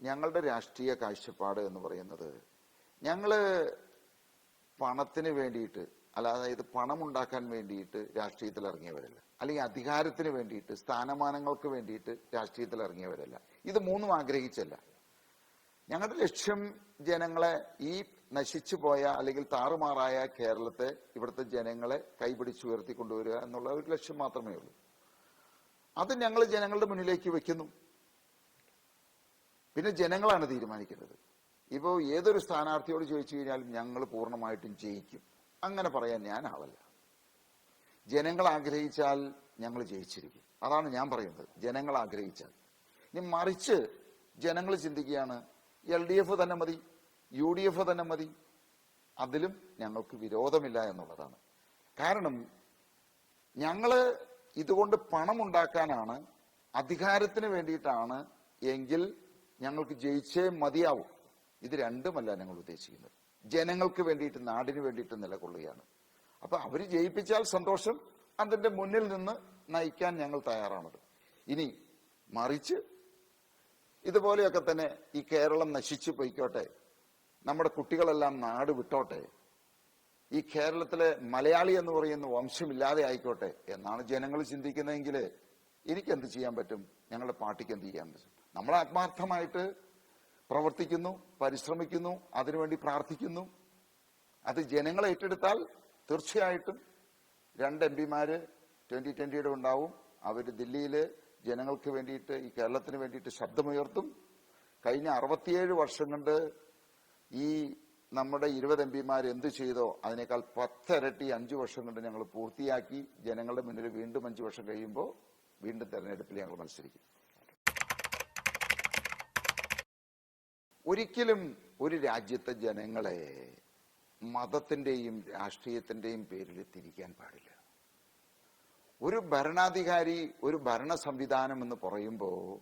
ഞങ്ങളുടെ രാഷ്ട്രീയ കാഴ്ചപ്പാട് എന്ന് പറയുന്നത് ഞങ്ങൾ പണത്തിന് വേണ്ടിയിട്ട് അതായത് പണം ഉണ്ടാക്കാൻ വേണ്ടിയിട്ട് രാഷ്ട്രീയത്തിൽ ഇറങ്ങിയവരല്ല അല്ലെങ്കിൽ അധികാരത്തിന് വേണ്ടിയിട്ട് സ്ഥാനമാനങ്ങൾക്ക് വേണ്ടിയിട്ട് രാഷ്ട്രീയത്തിൽ ഇറങ്ങിയവരല്ല ഇത് മൂന്നും ആഗ്രഹിച്ചല്ല. ഞങ്ങളുടെ ലക്ഷ്യം ജനങ്ങളെ ഈ നശിച്ചു പോയ അല്ലെങ്കിൽ താറുമാറായ കേരളത്തെ ഇവിടുത്തെ ജനങ്ങളെ കൈപിടിച്ചുയർത്തി ഉയർത്തിക്കൊണ്ടുവരിക എന്നുള്ള ഒരു ലക്ഷ്യം മാത്രമേ ഉള്ളൂ. അത് ഞങ്ങൾ ജനങ്ങളുടെ മുന്നിലേക്ക് വെക്കുന്നു. പിന്നെ ജനങ്ങളാണ് തീരുമാനിക്കുന്നത്. ഇപ്പോൾ ഏതൊരു സ്ഥാനാർത്ഥിയോട് ചോദിച്ചു കഴിഞ്ഞാലും ഞങ്ങൾ പൂർണമായിട്ടും ജയിക്കും. അങ്ങനെ പറയാൻ ഞാൻ ആളല്ല. ജനങ്ങൾ ആഗ്രഹിച്ചാൽ ഞങ്ങൾ ജയിച്ചിരിക്കും. അതാണ് ഞാൻ പറയുന്നത്. ജനങ്ങൾ ആഗ്രഹിച്ചാൽ. ഇനി മറിച്ച് ജനങ്ങൾ ചിന്തിക്കുകയാണ് എൽ ഡി എഫ് തന്നെ മതി യു ഡി എഫ് തന്നെ മതി. അതിലും ഞങ്ങൾക്ക് വിരോധമില്ല എന്നുള്ളതാണ്. കാരണം ഞങ്ങൾ ഇതുകൊണ്ട് പണമുണ്ടാക്കാനാണ് അധികാരത്തിന് വേണ്ടിയിട്ടാണ് എങ്കിൽ ഞങ്ങൾക്ക് ജയിച്ചേ മതിയാവും. ഇത് രണ്ടുമല്ല ഞങ്ങൾ ഉദ്ദേശിക്കുന്നത്. ജനങ്ങൾക്ക് വേണ്ടിയിട്ട് നാടിന് വേണ്ടിയിട്ട് നിലകൊള്ളുകയാണ്. അപ്പൊ അവർ ജയിപ്പിച്ചാൽ സന്തോഷം അതിന്റെ മുന്നിൽ നിന്ന് നയിക്കാൻ ഞങ്ങൾ തയ്യാറാണത്. ഇനി മറിച്ച് ഇതുപോലെയൊക്കെ തന്നെ ഈ കേരളം നശിച്ചു പോയിക്കോട്ടെ നമ്മുടെ കുട്ടികളെല്ലാം നാട് വിട്ടോട്ടെ ഈ കേരളത്തിലെ മലയാളി എന്ന് പറയുന്ന വംശമില്ലാതെ ആയിക്കോട്ടെ എന്നാണ് ജനങ്ങൾ ചിന്തിക്കുന്നതെങ്കിൽ എനിക്ക് എന്ത് ചെയ്യാൻ പറ്റും? ഞങ്ങളുടെ പാർട്ടിക്ക് എന്ത് ചെയ്യാൻ പറ്റും? നമ്മൾ ആത്മാർത്ഥമായിട്ട് പ്രവർത്തിക്കുന്നു പരിശ്രമിക്കുന്നു അതിനുവേണ്ടി പ്രാർത്ഥിക്കുന്നു. അത് ജനങ്ങൾ ഏറ്റെടുത്താൽ തീർച്ചയായിട്ടും രണ്ട് എം പിമാര് ട്വന്റി ട്വന്റിയുടെ ഉണ്ടാവും. അവർ ദില്ലിയിൽ ജനങ്ങൾക്ക് വേണ്ടിയിട്ട് ഈ കേരളത്തിന് വേണ്ടിയിട്ട് ശബ്ദമുയർത്തും. കഴിഞ്ഞ അറുപത്തിയേഴ് വർഷം കൊണ്ട് ഈ നമ്മുടെ ഇരുപത് എം പിമാർ എന്ത് ചെയ്തോ അതിനേക്കാൾ പത്തിരട്ടി അഞ്ചു വർഷം കൊണ്ട് ഞങ്ങൾ പൂർത്തിയാക്കി. ജനങ്ങളുടെ മുന്നിൽ വീണ്ടും അഞ്ചു വർഷം കഴിയുമ്പോൾ വീണ്ടും തെരഞ്ഞെടുപ്പിൽ ഞങ്ങൾ മത്സരിക്കും. ഒരിക്കലും ഒരു രാജ്യത്തെ ജനങ്ങളെ മതത്തിന്റെയും രാഷ്ട്രീയത്തിന്റെയും പേരിൽ തിരിക്കാൻ പാടില്ല. ഒരു ഭരണാധികാരി ഒരു ഭരണ സംവിധാനം എന്ന് പറയുമ്പോൾ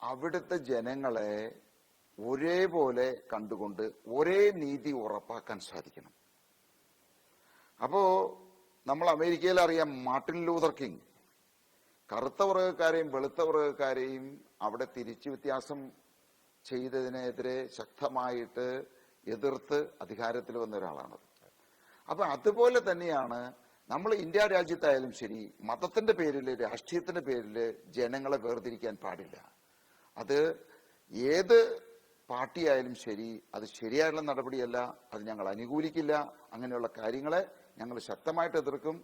അവിടുത്തെ ജനങ്ങളെ ഒരേപോലെ കണ്ടുകൊണ്ട് ഒരേ നീതി ഉറപ്പാക്കാൻ സാധിക്കണം. അപ്പോ നമ്മൾ അമേരിക്കയിൽ അറിയാം മാർട്ടിൻ ലൂതർ കിങ്. കറുത്ത വർഗക്കാരെയും വെളുത്ത വർഗക്കാരെയും അവിടെ തിരിച്ചു വ്യത്യാസം ചെയ്തതിനെതിരെ ശക്തമായിട്ട് എതിർത്ത് അധികാരത്തിൽ വന്ന ഒരാളാണ് അപ്പൊ അതുപോലെ തന്നെയാണ് നമ്മൾ ഇന്ത്യ രാജ്യത്തായാലും ശരി മതത്തിന്റെ പേരിൽ രാഷ്ട്രീയത്തിന്റെ പേരിൽ ജനങ്ങളെ വേർതിരിക്കാൻ പാടില്ല. അത് ഏത് പാർട്ടിയായാലും ശരി അത് ശരിയായുള്ള നടപടിയല്ല അത് ഞങ്ങൾ അനുകൂലിക്കില്ല അങ്ങനെയുള്ള കാര്യങ്ങളെ ഞങ്ങൾ ശക്തമായിട്ട് എതിർക്കും.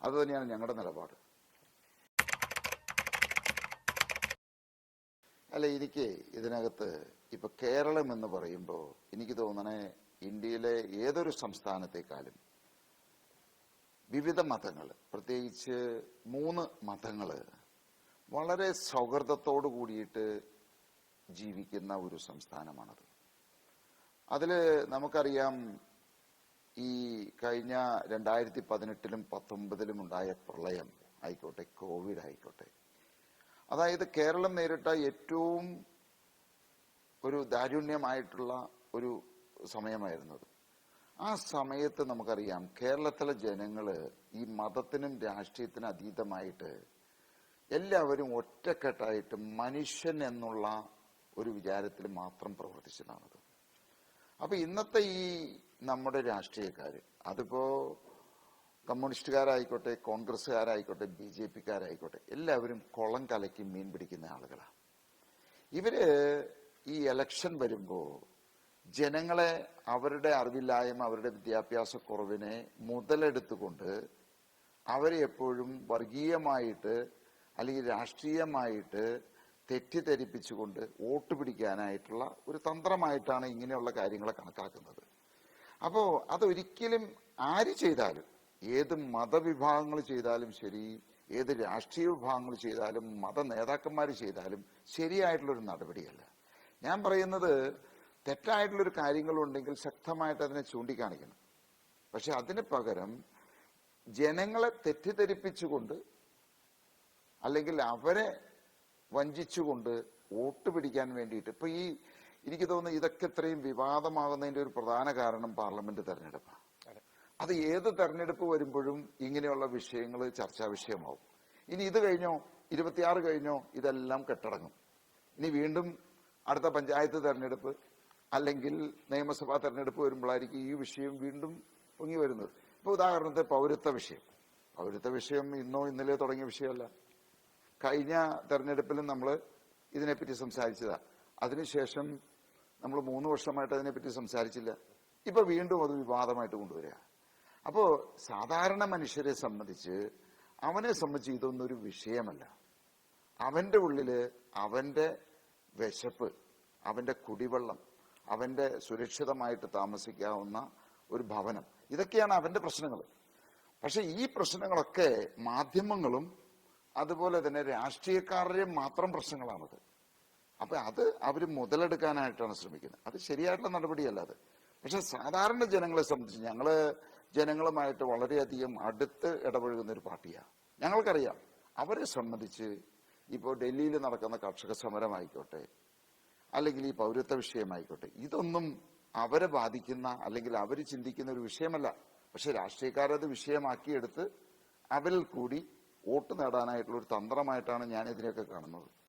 അതുതന്നെയാണ് ഞങ്ങളുടെ നിലപാട്. അല്ല എനിക്ക് ഇതിനകത്ത് ഇപ്പൊ കേരളം എന്ന് പറയുമ്പോൾ എനിക്ക് തോന്നണേ ഇന്ത്യയിലെ ഏതൊരു സംസ്ഥാനത്തെക്കാളും വിവിധ മതങ്ങൾ പ്രത്യേകിച്ച് മൂന്ന് മതങ്ങൾ വളരെ സൗഹൃദത്തോടു കൂടിയിട്ട് ജീവിക്കുന്ന ഒരു സംസ്ഥാനമാണത്. അതിൽ നമുക്കറിയാം ഈ കഴിഞ്ഞ രണ്ടായിരത്തി പതിനെട്ടിലും പത്തൊമ്പതിലും ഉണ്ടായ പ്രളയം ആയിക്കോട്ടെ കോവിഡ് ആയിക്കോട്ടെ അതായത് കേരളം നേരിട്ട ഏറ്റവും ഒരു ദാരുണ്യമായിട്ടുള്ള ഒരു സമയമായിരുന്നു അത് ആ സമയത്ത് നമുക്കറിയാം കേരളത്തിലെ ജനങ്ങൾ ഈ മതത്തിനും രാഷ്ട്രീയത്തിനും അതീതമായിട്ട് എല്ലാവരും ഒറ്റക്കെട്ടായിട്ട് മനുഷ്യൻ എന്നുള്ള ഒരു വിചാരത്തിൽ മാത്രം പ്രവർത്തിച്ചതാണത്. അപ്പൊ ഇന്നത്തെ ഈ നമ്മുടെ രാഷ്ട്രീയക്കാര് അതിപ്പോ കമ്മ്യൂണിസ്റ്റുകാരായിക്കോട്ടെ കോൺഗ്രസ്സുകാരായിക്കോട്ടെ ബി ജെ പിക്കാരായിക്കോട്ടെ എല്ലാവരും കുളം കലക്കി മീൻ പിടിക്കുന്ന ആളുകളാണ് ഇവർ ഈ എലക്ഷൻ വരുമ്പോൾ ജനങ്ങളെ അവരുടെ അറിവില്ലായ്മ അവരുടെ വിദ്യാഭ്യാസ കുറവിനെ മുതലെടുത്തുകൊണ്ട് അവരെ എപ്പോഴും വർഗീയമായിട്ട് അല്ലെങ്കിൽ രാഷ്ട്രീയമായിട്ട് തെറ്റിദ്ധരിപ്പിച്ചുകൊണ്ട് വോട്ട് പിടിക്കാനായിട്ടുള്ള ഒരു തന്ത്രമായിട്ടാണ് ഇങ്ങനെയുള്ള കാര്യങ്ങളെ കണക്കാക്കുന്നത്. അപ്പോൾ അതൊരിക്കലും ആര് ചെയ്താലും ഏത് മതവിഭാഗങ്ങൾ ചെയ്താലും ശരി ഏത് രാഷ്ട്രീയ വിഭാഗങ്ങൾ ചെയ്താലും മത നേതാക്കന്മാർ ചെയ്താലും ശരിയായിട്ടുള്ളൊരു നടപടിയല്ല. ഞാൻ പറയുന്നത് തെറ്റായിട്ടുള്ളൊരു കാര്യങ്ങളുണ്ടെങ്കിൽ ശക്തമായിട്ട് അതിനെ ചൂണ്ടിക്കാണിക്കണം. പക്ഷെ അതിന് പകരം ജനങ്ങളെ തെറ്റിദ്ധരിപ്പിച്ചുകൊണ്ട് അല്ലെങ്കിൽ അവരെ വഞ്ചിച്ചുകൊണ്ട് വോട്ട് പിടിക്കാൻ വേണ്ടിയിട്ട് ഇപ്പൊ ഈ എനിക്ക് തോന്നുന്നു ഇതൊക്കെ ഇത്രയും വിവാദമാകുന്നതിന്റെ ഒരു പ്രധാന കാരണം പാർലമെന്റ് തെരഞ്ഞെടുപ്പാണ്. അത് ഏത് തെരഞ്ഞെടുപ്പ് വരുമ്പോഴും ഇങ്ങനെയുള്ള വിഷയങ്ങൾ ചർച്ചാ വിഷയമാവും. ഇനി ഇത് കഴിഞ്ഞോ ഇരുപത്തിയാറ് കഴിഞ്ഞോ ഇതെല്ലാം കെട്ടടങ്ങും. ഇനി വീണ്ടും അടുത്ത പഞ്ചായത്ത് തെരഞ്ഞെടുപ്പ് അല്ലെങ്കിൽ നിയമസഭാ തെരഞ്ഞെടുപ്പ് വരുമ്പോഴായിരിക്കും ഈ വിഷയം വീണ്ടും പൊങ്ങി വരുന്നത്. ഇപ്പൊ ഉദാഹരണത്തിന് പൗരത്വ വിഷയം. പൗരത്വ വിഷയം ഇന്നോ ഇന്നലെ തുടങ്ങിയ വിഷയമല്ല. കഴിഞ്ഞ തെരഞ്ഞെടുപ്പിലും നമ്മൾ ഇതിനെപ്പറ്റി സംസാരിച്ചതാ. അതിനുശേഷം നമ്മൾ മൂന്ന് വർഷമായിട്ട് അതിനെപ്പറ്റി സംസാരിച്ചില്ല. ഇപ്പൊ വീണ്ടും അത് വിവാദമായിട്ട് കൊണ്ടുവരിക. അപ്പോ സാധാരണ മനുഷ്യരെ സംബന്ധിച്ച് അവനെ സംബന്ധിച്ച് ഇതൊന്നും ഒരു വിഷയമല്ല. അവന്റെ ഉള്ളിൽ അവന്റെ വിശപ്പ് അവന്റെ കുടിവെള്ളം അവന്റെ സുരക്ഷിതമായിട്ട് താമസിക്കാവുന്ന ഒരു ഭവനം ഇതൊക്കെയാണ് അവന്റെ പ്രശ്നങ്ങൾ. പക്ഷെ ഈ പ്രശ്നങ്ങളൊക്കെ മാധ്യമങ്ങളും അതുപോലെ തന്നെ രാഷ്ട്രീയക്കാരുടെയും മാത്രം പ്രശ്നങ്ങളാണത്. അപ്പൊ അത് അവർ മുതലെടുക്കാനായിട്ടാണ് ശ്രമിക്കുന്നത്. അത് ശരിയായിട്ടുള്ള നടപടിയല്ല അത്. പക്ഷെ സാധാരണ ജനങ്ങളെ സംബന്ധിച്ച് ഞങ്ങൾ ജനങ്ങളുമായിട്ട് വളരെയധികം അടുത്ത് ഇടപഴകുന്ന ഒരു പാർട്ടിയാണ്. ഞങ്ങൾക്കറിയാം അവരെ സംബന്ധിച്ച് ഇപ്പോൾ ഡൽഹിയിൽ നടക്കുന്ന കർഷക സമരമായിക്കോട്ടെ അല്ലെങ്കിൽ ഈ പൗരത്വ വിഷയമായിക്കോട്ടെ ഇതൊന്നും അവരെ ബാധിക്കുന്ന അല്ലെങ്കിൽ അവർ ചിന്തിക്കുന്ന ഒരു വിഷയമല്ല. പക്ഷെ രാഷ്ട്രീയക്കാരത് വിഷയമാക്കിയെടുത്ത് അവരിൽ കൂടി വോട്ട് നേടാനായിട്ടുള്ള ഒരു തന്ത്രമായിട്ടാണ് ഞാൻ ഇതിനെയൊക്കെ കാണുന്നത്.